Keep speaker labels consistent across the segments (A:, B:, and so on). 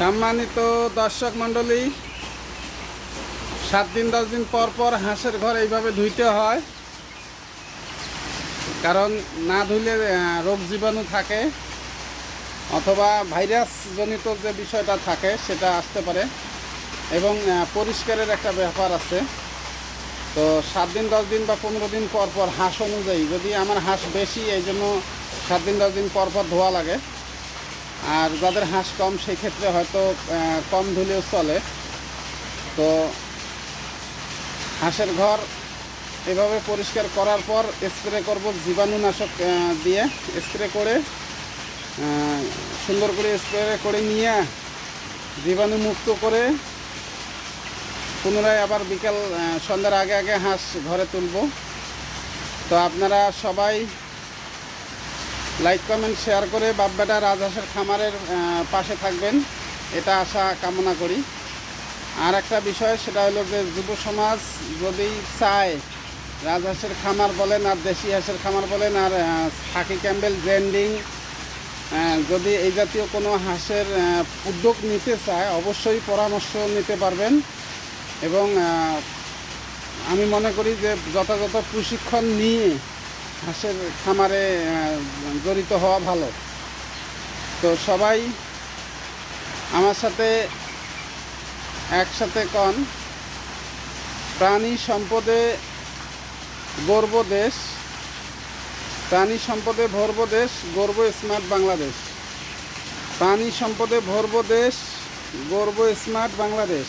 A: সম্মানিত দর্শক মণ্ডলী সাত দিন দশ দিন পর পর হাঁসের ঘর এইভাবে ধুইতে হয়। কারণ না আহ, রোগ জীবাণু থাকে অথবা ভাইরাস জনিত যে বিষয়টা থাকে সেটা আসতে পারে এবং পরিষ্কারের একটা ব্যাপার আছে। তো সাত দিন দশ দিন বা পনেরো দিন পর পর হাঁস অনুযায়ী যদি আমার হাঁস বেশি এই জন্য সাত দিন দশ দিন পর পর ধোয়া লাগে। আর যাদের হাঁস কম সেই ক্ষেত্রে হয়তো কম ধুলেও চলে। তো হাঁসের ঘর এভাবে পরিষ্কার করার পর স্প্রে করব জীবাণুনাশক দিয়ে। স্প্রে করে সুন্দর করে স্প্রে করে নিয়ে জীবাণু মুক্ত করে পুনরায় আবার বিকাল সন্ধ্যার আগে আগে হাঁস ঘরে তুলব। তো আপনারা সবাই লাইক কমেন্ট শেয়ার করে বাপবেটা রাজহাঁসের খামারের পাশে থাকবেন। এটা আশা কামনা করি। আর একটা বিষয় সেটা হলো যে যুব সমাজ যদি চায় রাজহাঁসের খামার বলেন আর দেশি হাঁসের খামার বলেন আর আহ, খাকি ক্যাম্বেল জেন্ডিং যদি এই জাতীয় কোনো হাঁসের উদ্যোগ নিতে চায় অবশ্যই পরামর্শ নিতে পারবেন। এবং আমি মনে করি যে যথাযথ প্রশিক্ষণ নিয়ে হাঁসের খামারে জড়িত হওয়া ভালো। তো সবাই আমার সাথে একসাথে কন। প্রাণী সম্পদে গর্ব দেশ। প্রাণী সম্পদে ভরব দেশ, গর্ব স্মার্ট বাংলাদেশ। প্রাণী সম্পদে ভরব দেশ, গর্ব স্মার্ট বাংলাদেশ।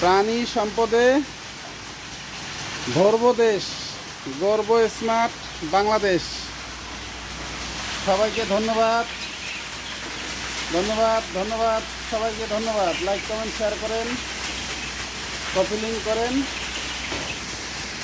A: প্রাণী সম্পদে ভরব দেশ। গর্ব স্মার্ট বাংলাদেশ। সবাইকে ধন্যবাদ। ধন্যবাদ ধন্যবাদ, সবাইকে ধন্যবাদ। লাইক কমেন্ট শেয়ার করেন। কপি লিঙ্ক করেন।